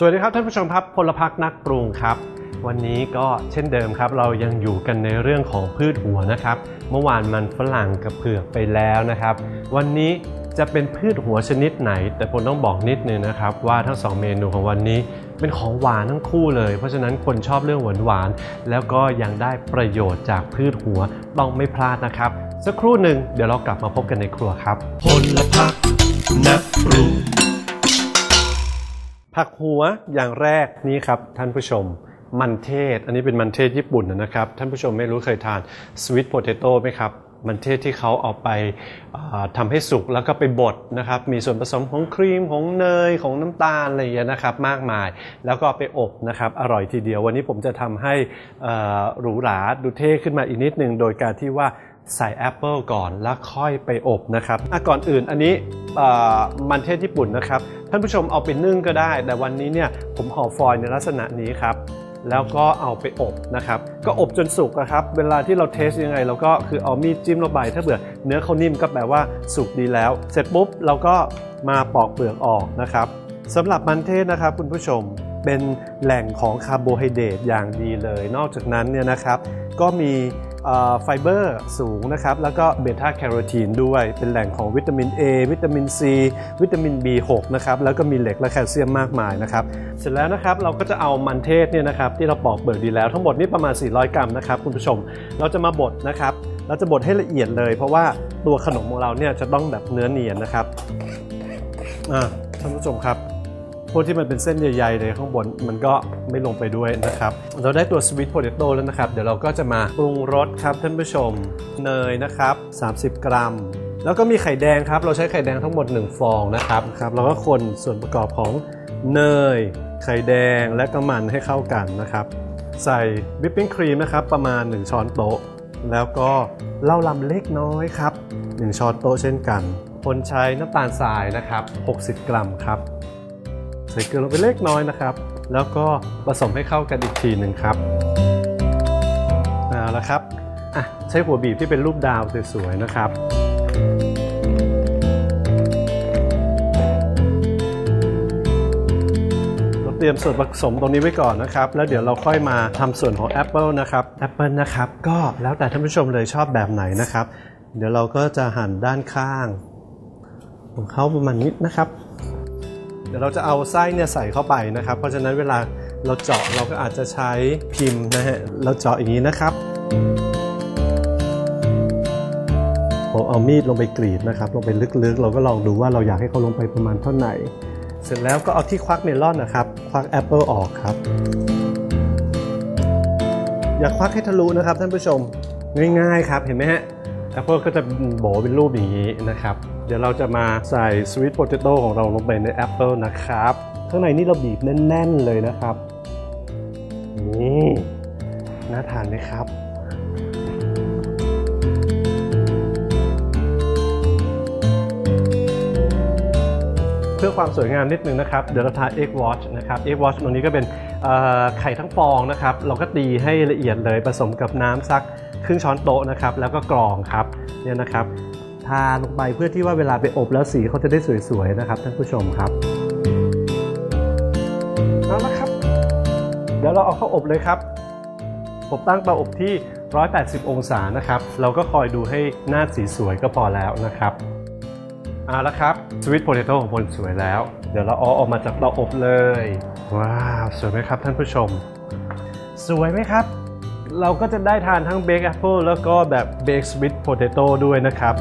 สวัสดีครับท่านผู้ชมครับพลพักนักปรุงครับ วันนี้ก็เช่นเดิมครับ เรายังอยู่กันในเรื่องของพืชหัวนะครับ เมื่อวานมันฝรั่งกับเผือกไปแล้วนะครับ วันนี้จะเป็นพืชหัวชนิดไหน แต่ผมต้องบอกนิดนึงนะครับ ว่าทั้งสองเมนูของวันนี้เป็นของหวานทั้งคู่เลย เพราะฉะนั้นคนชอบเรื่องหวานหวานแล้วก็ยังได้ประโยชน์จากพืชหัวต้องไม่พลาดนะครับ สักครู่หนึ่งเดี๋ยวเรากลับมาพบกันในครัวครับพลพักนักปรุง ผักหัวอย่างแรกนี่ครับท่านผู้ชมมันเทศ อันนี้เป็นมันเทศญี่ปุ่นนะครับ ท่านผู้ชมไม่รู้เคยทานสวิตโพเตโต้ไหมครับ มันเทศที่เขาเอาไปอ่าทำให้สุกแล้วก็ไปบดนะครับ มีส่วนผสมของครีมของเนยของน้ำตาลอะไรอย่างเงี้นะครับ มากมายแล้วก็ไปอบนะครับ อร่อยทีเดียววันนี้ผมจะทำให้หรูหราดูเท่ขึ้นมาอีกนิดนึงโดยการที่ว่า ใส่แอปเปิลก่อนแล้วค่อยไปอบนะครับอะก่อนอื่นอันนี้มันเทศญี่ปุ่นนะครับ ท่านผู้ชมเอาไปนึ่งก็ได้ แต่วันนี้เนี่ยผมห่อฟอยล์ในลักษณะนี้ครับแล้วก็เอาไปอบนะครับ ก็อบจนสุกนะครับ เวลาที่เราเทสยังไง เราก็คือเอามีดจิ้มลงไปถ้าเผื่อเนื้อเขานิ่มก็แปลว่าสุกดีแล้ว เสร็จปุ๊บเราก็มาปอกเปลือกออกนะครับสำหรับมันเทศนะครับคุณผู้ชมเป็นแหล่งของคาร์โบไฮเดรตอย่างดีเลย นอกจากนั้นเนี่ยนะครับ ก็มี ไฟเบอร์สูงนะครับ แล้วก็เบต้าแคโรทีนด้วย เป็นแหล่งของวิตามิน A วิตามิน C วิตามิน B6 นะครับ แล้วก็มีเหล็กและแคลเซียมมากมายนะครับ เสร็จแล้วนะครับเราก็จะเอามันเทศเนี่ยนะครับที่เราปอกเปลือกดีแล้วทั้งหมดนี่ประมาณ 400 กรัมนะครับคุณผู้ชม เราจะมาบดนะครับ เราจะบดให้ละเอียดเลย เพราะว่าตัวขนมของเราเนี่ยจะต้องแบบเนื้อเนียนนะครับอ่าท่านผู้ชมครับ พวกที่มันเป็นเส้นใหญ่ๆเลยข้างบนมันก็ไม่ลงไปด้วยนะครับ เราได้ตัวสวิตโพเตโต้แล้วนะครับ เดี๋ยวเราก็จะมาปรุงรสครับท่านผู้ชม เนยนะครับ 30 กรัม แล้วก็มีไข่แดงครับ เราใช้ไข่แดงทั้งหมด 1 ฟองนะครับครับเราก็คนส่วนประกอบของเนย ไข่แดงและก็มันให้เข้ากันนะครับ ใส่วิปปิ้งครีมนะครับประมาณ 1 ช้อนโต๊ะ แล้วก็เหล้าลำเล็กน้อยครับ 1 ช้อนโต๊ะเช่นกันคนใช้น้ำตาลทรายนะครับ 60 กรัมครับ ใส่เกลือลงไปเล็กน้อยนะครับ แล้วก็ผสมให้เข้ากันอีกทีหนึ่งครับเอาละครับอะใช้หัวบีบที่เป็นรูปดาวสวยๆนะครับเราเตรียมส่วนผสมตรงนี้ไว้ก่อนนะครับ แล้วเดี๋ยวเราค่อยมาทำส่วนของแอปเปิลนะครับแอปเปิลนะครับก็แล้วแต่ท่านผู้ชมเลยชอบแบบไหนนะครับ เดี๋ยวเราก็จะหั่นด้านข้างของเขาประมาณนี้นะครับ เดี๋ยวเราจะเอาไส้เนี่ยใส่เข้าไปนะครับ เพราะฉะนั้นเวลาเราเจาะเราก็อาจจะใช้พิมพ์นะฮะ เราเจาะอย่างนี้นะครับ ผมเอามีดลงไปกรีดนะครับ ลงไปลึกๆ เราก็ลองดูว่าเราอยากให้เขาลงไปประมาณเท่าไหร่ เสร็จแล้วก็เอาที่ควักเมลอนนะครับ ควักแอปเปิลออกครับ อย่าควักให้ทะลุนะครับท่านผู้ชม ง่ายๆครับ เห็นไหมฮะ แอปเปิลก็จะโบเป็นรูปอย่างนี้นะครับ เดี๋ยวเราจะมาใส่สวีทโพเตโต้ของเราลงไปในแอปเปิลนะครับ ข้างในนี่เราบีบแน่น ๆ เลยนะครับ นี่น่าทานไหมครับเพื่อความสวยงามนิดนึงนะครับ เดี๋ยวเราทา egg wash นะครับ egg wash ตรงนี้ก็เป็นไข่ทั้งฟองนะครับ เราก็ตีให้ละเอียดเลยผสมกับน้ำสัก ครึ่งช้อนโต๊ะนะครับ แล้วก็กรองครับเนี่ยนะครับ ทาลงไปเพื่อที่ว่าเวลาไปอบแล้วสีเขาจะได้สวยๆนะครับท่านผู้ชมครับเอาละครับเดี๋ยวเราเอาเข้าอบเลยครับผมตั้งเตาอบที่ 180 องศานะครับ เราก็คอยดูให้หน้าสีสวยก็พอแล้วนะครับเอาละครับสวิตโพเตโต้ของพลสวยแล้ว เดี๋ยวเราเอาออกมาจากเตาอบเลย ว้าว สวยไหมครับท่านผู้ชม สวยไหมครับ เราก็จะได้ทานทั้งเบ k แอปเปิลแล้วก็แบบเบ k สวิตโพเตโต้ด้วยนะครับ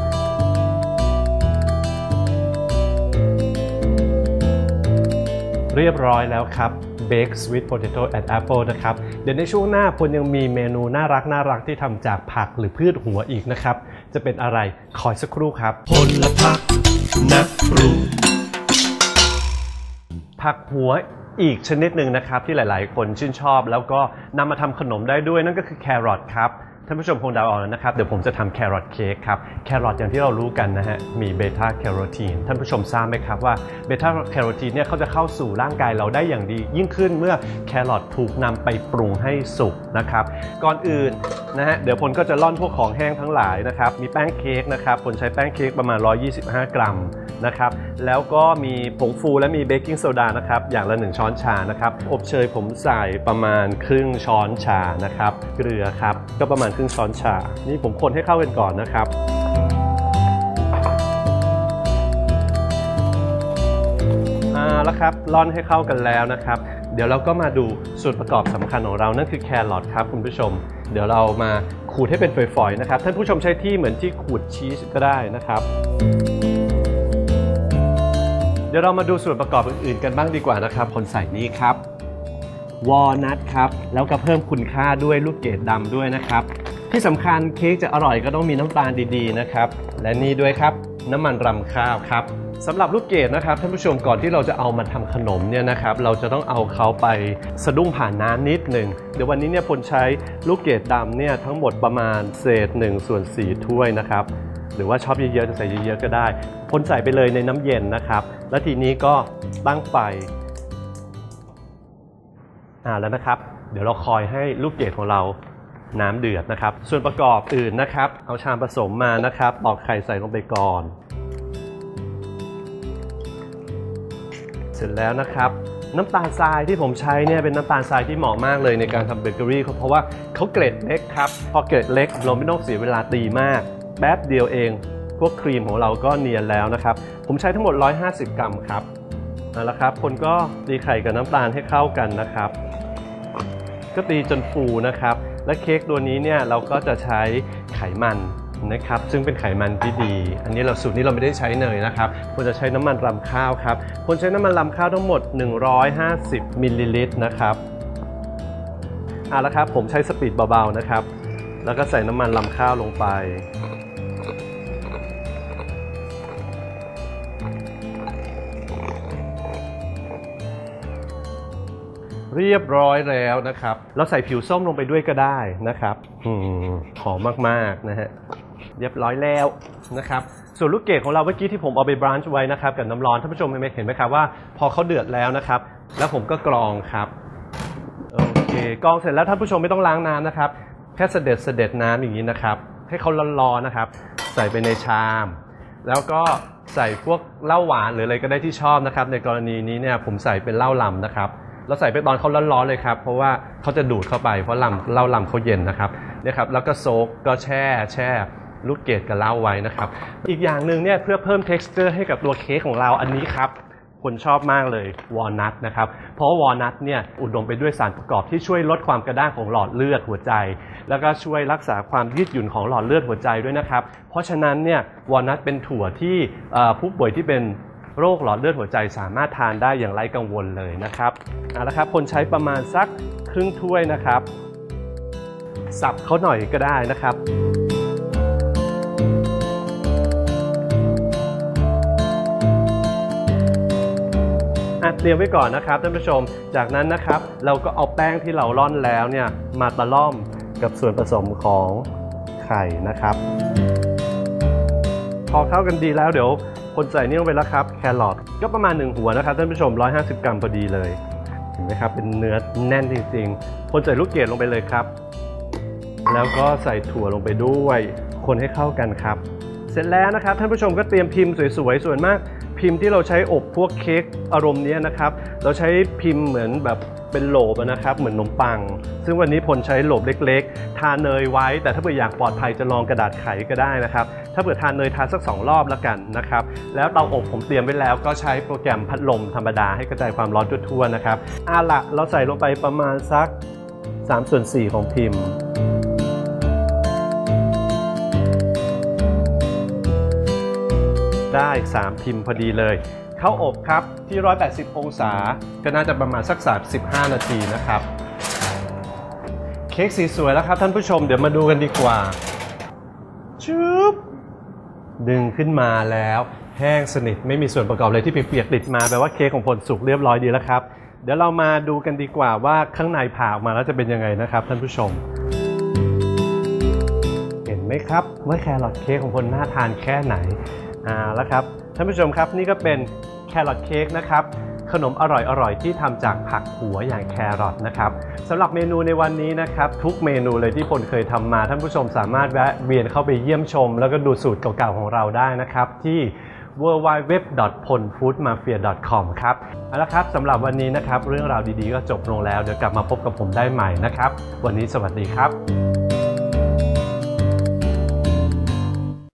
เรียบร้อยแล้วครับ Bake Sweet Potato and Apple นะครับ เดี๋ยวในช่วงหน้าพลยังมีเมนูน่ารักน่ารักที่ทำจากผักหรือพืชหัวอีกนะครับ จะเป็นอะไรคอยสักครู่ครับพลพักนักปรุงผักหัว อีกชนิดหนึ่งนะครับที่หลาย ๆ คนชื่นชอบ แล้วก็นำมาทำขนมได้ด้วยนั่นก็คือแครอทครับท่านผู้ชมคงเดาออกแล้วนะครับ เดี๋ยวผมจะทำแครอทเค้กครับแครอทอย่างที่เรารู้กันนะฮะมีเบต้าแคโรทีนท่านผู้ชมทราบไหมครับว่าเบต้าแคโรทีนเนี่ยเขาจะเข้าสู่ร่างกายเราได้อย่างดี ยิ่งขึ้นเมื่อแครอทถูกนำไปปรุงให้สุกนะครับ ก่อนอื่นนะฮะเดี๋ยวพลก็จะร่อนพวกของแห้งทั้งหลายนะครับมีแป้งเค้กนะครับพลใช้แป้งเค้กประมาณ 125 กรัม นะครับแล้วก็มีผงฟูและมีเบกกิ้งโซดานะครับอย่างละ 1 ช้อนชานะครับอบเชยผมใส่ประมาณครึ่งช้อนชานะครับเกลือครับก็ประมาณครึ่งช้อนชา นี่ผมคนให้เข้ากันก่อนนะครับอาแล้วครับร่อนให้เข้ากันแล้วนะครับ เดี๋ยวเราก็มาดูส่วนประกอบสำคัญของเรานั่นคือแครอทครับคุณผู้ชม เดี๋ยวเรามาขูดให้เป็นฝอยๆนะครับ ท่านผู้ชมใช้ที่เหมือนที่ขูดชีสก็ได้นะครับ ดี๋ยวเรามาดูส่วนประกอบอื่นๆกันบ้างดีกว่านะครับ คนใส่นี้ครับ วอลนัทครับ แล้วก็เพิ่มคุณค่าด้วยลูกเกดดำด้วยนะครับ ที่สำคัญเค้กจะอร่อยก็ต้องมีน้ำตาลดีๆนะครับ และนี่ด้วยครับน้ำมันรำข้าวครับสำหรับลูกเกดนะครับท่านผู้ชมก่อนที่เราจะเอามาทำขนมเนี่ยนะครับเราจะต้องเอาเขาไปสะดุ้งผ่านน้ำนิดหนึ่งเดี๋ยววันนี้เนี่ยพลใช้ลูกเกดดำเนี่ยทั้งหมดประมาณเศษ1ส่วน4ถ้วยนะครับ หรือว่าชอบเยอะๆจะใส่เยอะๆก็ได้พลใส่ไปเลยในน้ำเย็นนะครับ แล้วทีนี้ก็ตั้งไฟอ่าแล้วนะครับ เดี๋ยวเราคอยให้ลูกเกดของเราน้ำเดือดนะครับ ส่วนประกอบอื่นนะครับ เอาชามผสมมานะครับตอกไข่ใส่ลงไปก่อน เสร็จแล้วนะครับ น้ำตาลทรายที่ผมใช้เนี่ยเป็นน้ำตาลทรายที่เหมาะมากเลยในการทำเบเกอรี่เพราะว่าเขาเกล็ดเล็กครับ พอเกล็ดเล็กเราไม่ต้องเสียเวลาตีมาก แป๊บเดียวเอง พวกครีมของเราก็เนียนแล้วนะครับ ผมใช้ทั้งหมด 150 กรัมครับเอาละครับ คนก็ตีไข่กับน้ำตาลให้เข้ากันนะครับ ก็ตีจนฟูนะครับ และเค้กตัวนี้เนี่ยเราก็จะใช้ไขมันนะครับ ซึ่งเป็นไขมันที่ดี อันนี้เราสูตรนี้เราไม่ได้ใช้เนยนะครับควรจะใช้น้ำมันรำข้าวครับควรใช้น้ำมันรำข้าวทั้งหมด 150มิลลิลิตรนะครับเอาละครับ ผมใช้สปีดเบาๆนะครับ แล้วก็ใส่น้ำมันรำข้าวลงไป เรียบร้อยแล้วนะครับ เราใส่ผิวส้มลงไปด้วยก็ได้นะครับอืมหอมมากๆนะฮะเรียบร้อยแล้วนะครับส่วนลูกเกดของเราเมื่อกี้ที่ผมเอาไปบรานช์ไว้นะครับกับน้ำร้อนท่านผู้ชมเห็นไหมเห็นไหมครับว่าพอเขาเดือดแล้วนะครับ แล้วผมก็กรองครับโอเคกรองเสร็จแล้วท่านผู้ชมไม่ต้องล้างน้ำนะครับแค่เสด็จเสด็จน้ำอย่างนี้นะครับ ให้เขาร้อนๆนะครับ ใส่ไปในชาม แล้วก็ใส่พวกเหล้าหวานหรืออะไรก็ได้ที่ชอบนะครับ ในกรณีนี้เนี่ยผมใส่เป็นเหล้าลำนะครับ เราใส่ไปตอนเขาร้อนๆเลยครับ เพราะว่าเขาจะดูดเข้าไป เพราะลำเหล้าลำเขาเย็นนะครับเนี่ยครับแล้วก็โซกก็แช่แช่ลูกเกดกับเหล้าไว้นะครับ อีกอย่างหนึ่งเนี่ยเพื่อเพิ่ม texture ให้กับตัวเค้กของเราอันนี้ครับคนชอบมากเลยวอลนัทนะครับ เพราะวอลนัทเนี่ยอุดมไปด้วยสารประกอบที่ช่วยลดความกระด้างของหลอดเลือดหัวใจ แล้วก็ช่วยรักษาความยืดหยุ่นของหลอดเลือดหัวใจด้วยนะครับ เพราะฉะนั้นเนี่ยวอลนัทเป็นถั่วที่ผู้ป่วยที่เป็น โรคหลอดเลือดหัวใจสามารถทานได้อย่างไร้กังวลเลยนะครับเอาละครับคนใช้ประมาณสักครึ่งถ้วยนะครับ สับเขาหน่อยก็ได้นะครับเตรียมไว้ก่อนนะครับท่านผู้ชม จากนั้นนะครับเราก็เอาแป้งที่เราร่อนแล้วเนี่ยมาตะล่อมกับส่วนผสมของไข่นะครับ พอเข้ากันดีแล้วเดี๋ยว คนใส่นี่ลงไปแล้วครับแครอทก็ประมาณหนึ่งหัวนะครับท่านผู้ชม 150 กรัมพอดีเลยเห็นไหมครับเป็นเนื้อแน่นจริงๆ คนใส่ลูกเกดลงไปเลยครับ แล้วก็ใส่ถั่วลงไปด้วย คนให้เข้ากันครับ เสร็จแล้วนะครับท่านผู้ชมก็เตรียมพิมพ์สวยๆส่วนมาก พิมพ์ที่เราใช้อบพวกเค้กอารมณ์เนี้ยนะครับ เราใช้พิมพ์เหมือนแบบ เป็นโหลบนะครับเหมือนนมปัง ซึ่งวันนี้พลใช้โหลบเล็ก ๆ ทาเนยไว้ แต่ถ้าเผื่ออยากปลอดภัยจะลองกระดาษไขก็ได้นะครับ ถ้าเผื่อทานเนยทานสัก 2 รอบแล้วกันนะครับ แล้วเตาอบผมเตรียมไว้แล้วก็ใช้โปรแกรมพัดลมธรรมดาให้กระจายความร้อนทั่วๆนะครับเอาละเราใส่ลงไปประมาณสัก3ส่วน4ของพิมพ์ได้ 3 พิมพ์พอดีเลย ข้าอบครับที่ 180 องศา ก็น่าจะประมาณสัก 35 นาทีนะครับ เค้กสีสวยแล้วครับท่านผู้ชมเดี๋ยวมาดูกันดีกว่าชุบดึงขึ้นมาแล้ว แห้งสนิทไม่มีส่วนประกอบเลยที่เปียกๆติดมาแปลว่าเค้กของผลสุกเรียบร้อยดีแล้วครับ เดี๋ยวเรามาดูกันดีกว่าว่าข้างในผ่าออกมาแล้วจะเป็นยังไงนะครับ ท่านผู้ชม เห็นไหมครับว่าแครอทเค้กของพลน่าทานแค่ไหนอ่าแล้วครับ ท่านผู้ชมครับนี่ก็เป็นแครอทเค้กนะครับขนมอร่อยๆที่ทำจากผักหัวอย่างแครอทนะครับสำหรับเมนูในวันนี้นะครับทุกเมนูเลยที่พลเคยทำมา ท่านผู้ชมสามารถแวะเวียนเข้าไปเยี่ยมชม แล้วก็ดูสูตรเก่าๆของเราได้นะครับที่ www.ponfoodmafia.com ครับเอาละครับสำหรับวันนี้นะครับเรื่องราวดีๆก็จบลงแล้ว เดี๋ยวกลับมาพบกับผมได้ใหม่นะครับ วันนี้สวัสดีครับ